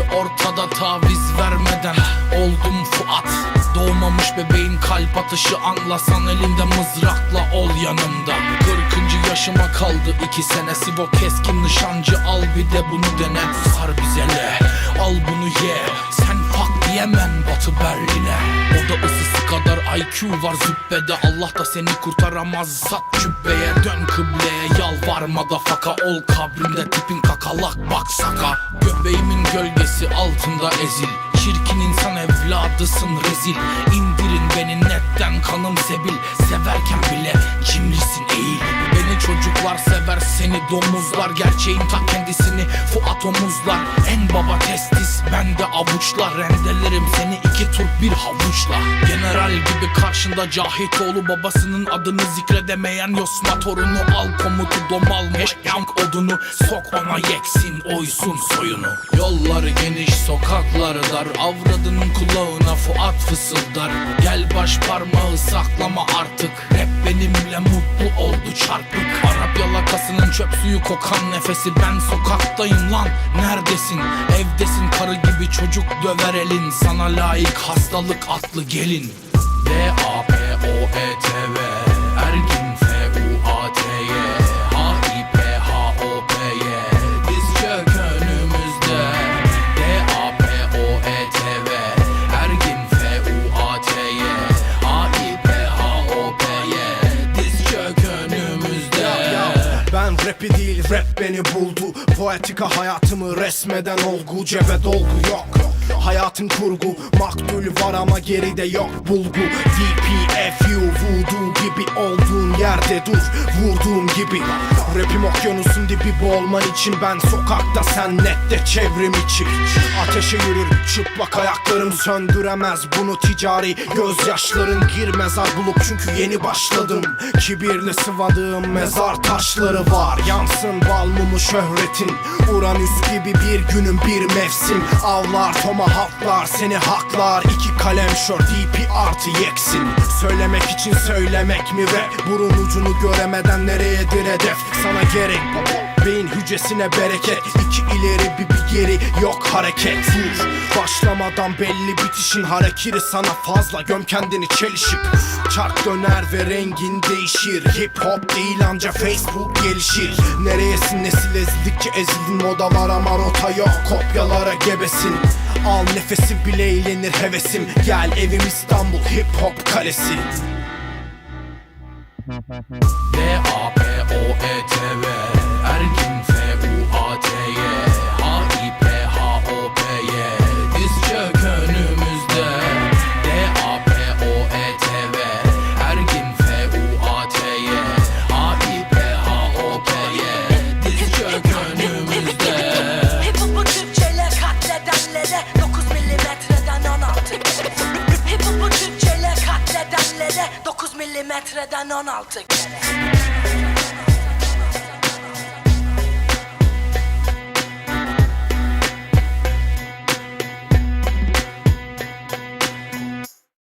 gibi ortada taviz vermeden Oldum Fuat. Doğmamış bebeğin kalp atışı anlasan elinde mızrakla ol yanımda. 40. yaşıma kaldı iki senesi bu keskin nişancı al bir de bunu dene. Sar bize al bunu ye. Sen fuck diyemem Batı kadar IQ var züppede Allah da seni kurtaramaz. Sat cübbeye Dön kıbleye yalvarma da faka Ol kabrimde tipin kakalak bak saka. Göbeğimin gölgesi altında ezil. Çirkin insan evladısın rezil. İndirin beni netten kanım sebil Severken bile cimrisin eğil. Beni çocuklar sever seni domuzlar Gerçeğin ta kendisini. Fuat omuzlar En baba testis. Bende avuçlar Rendelerim seni. İki tur bir havuçla. General gibi karşında Cahitoğlu. Babasının adını zikredemeyen Yosma torunu. Al komutu domalmış Yank odunu. Sok ona yeksin oysun soyunu. Yolları geniş sokakları dar. Avradının kulağına Fuat fısıldar. Gel baş parmağı saklama artık. Rap benimle mutlu oldu çarpık. Arap yalakasının çöp suyu kokan nefesi. Ben sokaktayım lan neredesin? Evdesin karı gibi çocuk döver elin. Sana layık hastalık atlı gelin. D-A-P-O-E-T-V Rapi değil rap beni buldu. Poetika hayatımı resmeden olgu Cebe dolgu yok. Hayatın kurgu Maktul var ama geride yok bulgu. DPFU voodoo gibi olduğun yerde dur Vurduğum gibi. Rapim okyanusun dibi boğulman için Ben sokakta sen nette çevrim içi. Ateşe yürür çıplak ayaklarım söndüremez. Bunu ticari Gözyaşların girmez buluk çünkü yeni başladım. Kibirli sıvadığım mezar taşları var. Yansın bal mumu şöhretin. Uranüs gibi bir günün bir mevsim. Avlar tomahawklar seni haklar. İki kalem şör DP artı yeksin. Söylemek için söylemek mi rap Burun ucunu göremeden nereyedir hedef Sana gerek Beyin hücresine bereket. İki ileri bir, bir geri yok hareket. Dur başlamadan belli bitişin hareketi. Sana fazla Göm kendini çelişip. Çark döner ve rengin değişir. Hip hop değil anca Facebook gelişir. Nereyesin nesil ezdikçe ezildin. Moda var ama rota yok kopyalara gebesin. Al nefesi bile eğlenir hevesim. Gel evim İstanbul hip hop kalesi D-A-P-O-E-T-V 9 milimetreden 16 kere